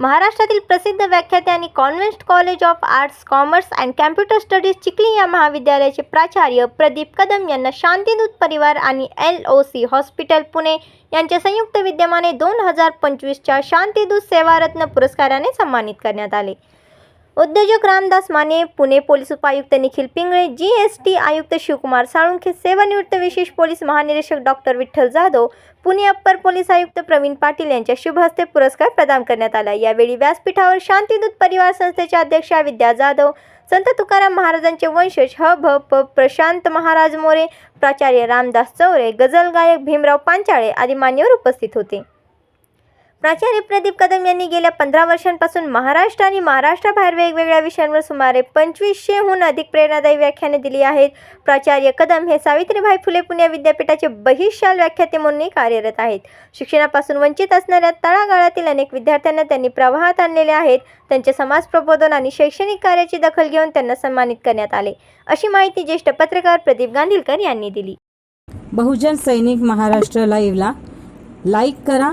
महाराष्ट्रातील प्रसिद्ध व्याख्याते आणि convent college of arts commerce and computer studies Chikhali या महाविद्यालयाचे प्राचार्य प्रदीप कदम यांना शांतीदूत परिवार आणि L O C hospital Pune यांच्या संयुक्त विद्यमाने दोन हजार पंचवीसच्या शांतीदूत सेवारत्न पुरस्काराने सन्मानित करण्यात आले. उद्योजक रामदास माने पुणे पोलीस उपायुक्त Nikhil Pingle G S T आयुक्त शिवकुमार साळुंखे सेवानिवृत्त विशेष पोलीस महानिरीक्षक doctor Vitthal Jadhav Pune upper police आयुक्त प्रवीण पाटील यांच्या शुभहस्ते पुरस्कार प्रदान करण्यात आला. यावेळी व्यासपीठावर शांतीदूत परिवार संस्थेच्या अध्यक्षा विद्या जाधव संत तुकाराम महाराजांचे वंशज ह भ प प्रशांत महाराज मोरे प्राचार्य रामदास चौरे गझल गायक भीमराव पांचाळे आदी मान्यवर उपस्थित होते. प्राचार्य प्रदीप कदम यांनी गेल्या पंधरा वर्षांपासून महाराष्ट्र आणि महाराष्ट्राबाहेर वेगवेगळ्या विषयांवर सुमारे पंचवीसशेहून अधिक प्रेरणादायी व्याख्याने दिली आहेत. प्राचार्य कदम हे सावित्रीबाई फुले पुणे विद्यापीठाचे बहिशाल व्याख्याते म्हणूनही कार्यरत आहेत. शिक्षणापासून वंचित असणाऱ्या तळागाळातील अनेक विद्यार्थ्यांना त्यांनी प्रवाहात आणलेले आहेत. त्यांचे समाज प्रबोधन आणि शैक्षणिक कार्याची दखल घेऊन त्यांना सन्मानित करण्यात आले. अशी माहिती ज्येष्ठ पत्रकार प्रदीप गांधीलकर यांनी दिली. बहुजन सैनिक महाराष्ट्र लाईव्हला लाईक करा.